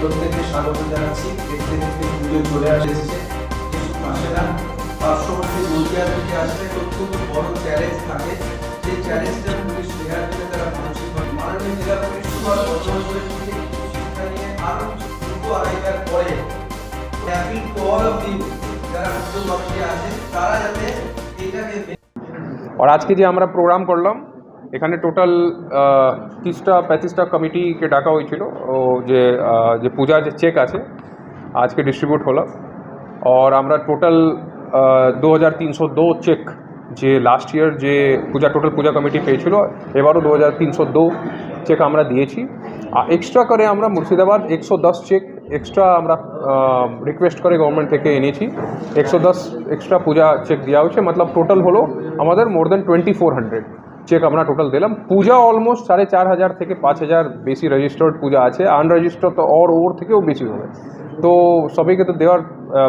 প্রত্যেককে স্বাগত জানাচ্ছি। দেখতে দেখতে পুজো চলে আসছে কিছু পার্শ্ববর্তী আসলে অত্যন্ত বড় চ্যালেঞ্জ থাকে। চ্যালেঞ্জটা শেয়ার করে তারা মানসিক মাননীয় জেলা শিক্ষা নিয়ে দুটো আড়াইটার পরে যারা আছে তারা যাতে এটাকে আর আজকে যে আমরা প্রোগ্রাম করলাম এখানে টোটাল তিরিশটা পঁয়ত্রিশটা কমিটিকে ডাকা হয়েছিল। ও যে যে পূজার যে চেক আছে, আজকে ডিস্ট্রিবিউট হলো আর আমরা টোটাল দু হাজার তিনশো দো চেক যে লাস্ট ইয়ার যে পূজা টোটাল পূজা কমিটি পেয়েছিল, এবারও দু হাজার তিনশো চেক আমরা দিয়েছি। আর এক্সট্রা করে আমরা মুর্শিদাবাদ একশো দশ চেক এক্সট্রা আমরা রিকোয়েস্ট করে গভর্নমেন্ট থেকে এনেছি। একশো দশ এক্সট্রা পূজা চেক দেওয়া হয়েছে। মতলব টোটাল হলো আমাদের more than twenty four hundred check আমরা টোটাল দিলাম। পূজা অলমোস্ট সাড়ে চার হাজার থেকে পাঁচ হাজার বেশি রেজিস্টার্ড পূজা আছে। আনরেজিস্টার্ড তো ওর ওর থেকেও বেশি হবে। তো সবাইকে তো দেওয়ার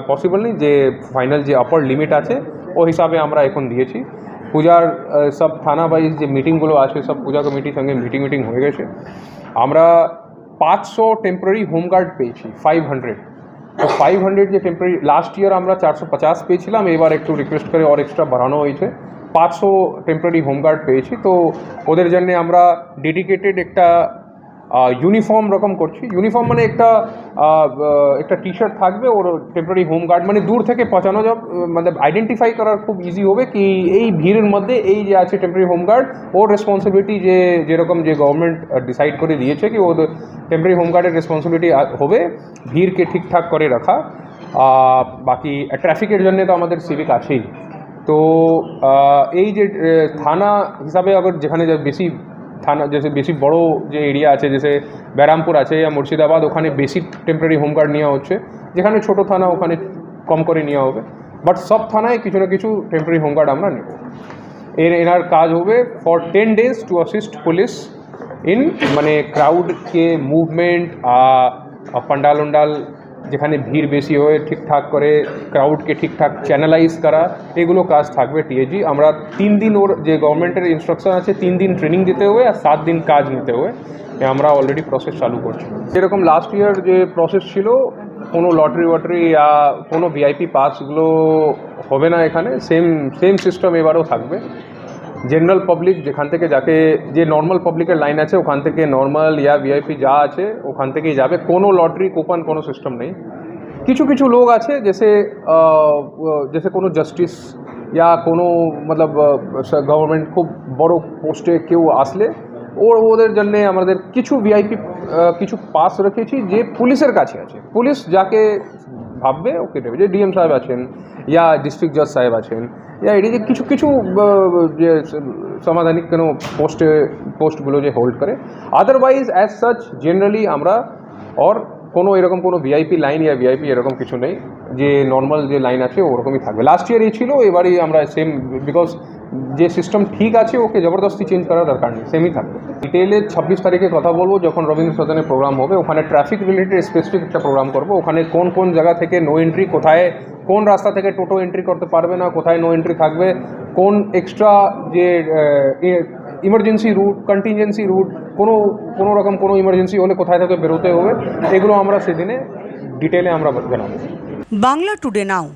পসিবল নেই যে ফাইনাল যে আপার লিমিট আছে, ও হিসাবে আমরা এখন দিয়েছি। পূজার সব থানা ওয়াইজ যে মিটিংগুলো আছে, সব পূজা কমিটির সঙ্গে মিটিং মিটিং হয়ে গেছে। আমরা পাঁচশো টেম্পোরারি হোমগার্ড পেয়েছি ফাইভ হান্ড্রেড তো ফাইভ হান্ড্রেড যে টেম্পোরারি লাস্ট ইয়ার আমরা চারশো পঞ্চাশ পেয়েছিলাম। এবার একটু রিকোয়েস্ট করে আর এক্সট্রা বাড়ানো হয়েছে। পাঁচশো টেম্পোরারি হোমগার্ড পেয়েছি। তো ওদের জন্য আমরা ডেডিকেটেড একটা ইউনিফর্ম রকম করছি। ইউনিফর্ম মানে একটা একটা টি শার্ট থাকবে, ওর টেম্পোরারি হোম গার্ড মানে দূর থেকে পচানো যাব মানে আইডেন্টিফাই করার খুব ইজি হবে কি এই ভিড়ের মধ্যে এই যে আছে টেম্পোরারি হোম গার্ড ওর রেসপন্সিবিলিটি যে যেরকম যে গভর্নমেন্ট ডিসাইড করে দিয়েছে কি ওদের টেম্পোরারি হোম গার্ডের রেসপন্সিবিলিটি হবে, ভিড়কে ঠিকঠাক করে রাখা। বাকি ট্রাফিকের জন্য তো আমাদের সিভিক আছেই। তো এই যে থানা হিসাবে আবার যেখানে যে বেশি থানা জেসে বেশি বড় যে এরিয়া আছে জেসে ব্যারামপুর আছে या মুর্শিদাবাদ, ওখানে বেশি টেম্পোরারি হোমগার্ড নেওয়া হচ্ছে। যেখানে ছোট থানা, ওখানে কম করে নেওয়া হবে। বাট সব থানায় কিছু না কিছু টেম্পোরারি হোমগার্ড আমরা নেব। এর, এনার কাজ হবে for ten days to assist police in মানে ক্রাউডকে মুভমেন্ট পান্ডাল উন্ডাল যেখানে ভিড় বেশি হয়ে ঠিকঠাক করে ক্রাউডকে ঠিকঠাক চ্যানেলাইজ করা, এগুলো কাজ থাকবে টিএজি আমরা তিন দিন ওর যে গভর্নমেন্টের ইনস্ট্রাকশন আছে, তিন দিন ট্রেনিং দিতে হবে আর সাত দিন কাজ নিতে হবে। আমরা অলরেডি প্রসেস চালু করছি। যেরকম লাস্ট ইয়ার যে প্রসেস ছিল, কোনো লটারি ওয়াটারি বা কোনো ভিআইপি পাসগুলো হবে না এখানে সেম সেম সিস্টেম এবারও থাকবে। জেনারেল পাবলিক যেখান থেকে যাকে যে নর্মাল পাবলিকের লাইন আছে, ওখান থেকে নর্মাল ইয়া ভিআইপি যা আছে, ওখান থেকেই যাবে। কোনো লটারি কুপন কোনো সিস্টেম নেই। কিছু কিছু লোক আছে জেসে জেসে কোনো জাস্টিস ইয়া, কোনো মতলব গভর্নমেন্ট খুব বড় পোস্টে কেউ আসলে ওর ওদের জন্য আমাদের কিছু ভিআইপি কিছু পাস রেখেছি যে পুলিশের কাছে আছে। পুলিশ যাকে ভাববে ওকে দেবে যে ডিএম সাহেব আছেন, ইয়া ডিস্ট্রিক্ট জজ সাহেব আছেন, ইয়া এটি যে কিছু কিছু যে সমাধানিক কোনো পোস্টে পোস্টগুলো যে হোল্ড করে। আদারওয়াইজ অ্যাজ সাচ জেনারেলি আমরা অর কোনো এরকম কোনো ভিআইপি লাইন ইয়া ভিআইপি এরকম কিছু নেই, যে নর্মাল যে লাইন আছে, ওরকমই থাকবে। লাস্ট ইয়ার এই ছিল, এবারই আমরা সেম বিকজ যে সিস্টেম ঠিক আছে, ওকে জবরদস্তি চেঞ্জ করার দরকার নেই সেমই থাকবে। ডিটেলে ছাব্বিশ তারিখে কথা বলব, যখন রবীন্দ্র সদনে প্রোগ্রাম হবে, ওখানে ট্রাফিক রিলেটেড স্পেসিফিক একটা প্রোগ্রাম করব, ওখানে কোন কোন জায়গা থেকে নো এন্ট্রি কোথায়, কোন রাস্তা থেকে টোটো এন্ট্রি করতে পারবে না, কোথায় নো এন্ট্রি থাকবে, কোন এক্সট্রা যে ইমার্জেন্সি রুট কন্টিনজেন্সি রুট কোনো কোনো রকম কোনো ইমার্জেন্সি হলে কোথায় থেকে বেরোতে হবে, এগুলো আমরা সেদিনে ডিটেলে আমরা জানাব। বাংলা টুডে নাও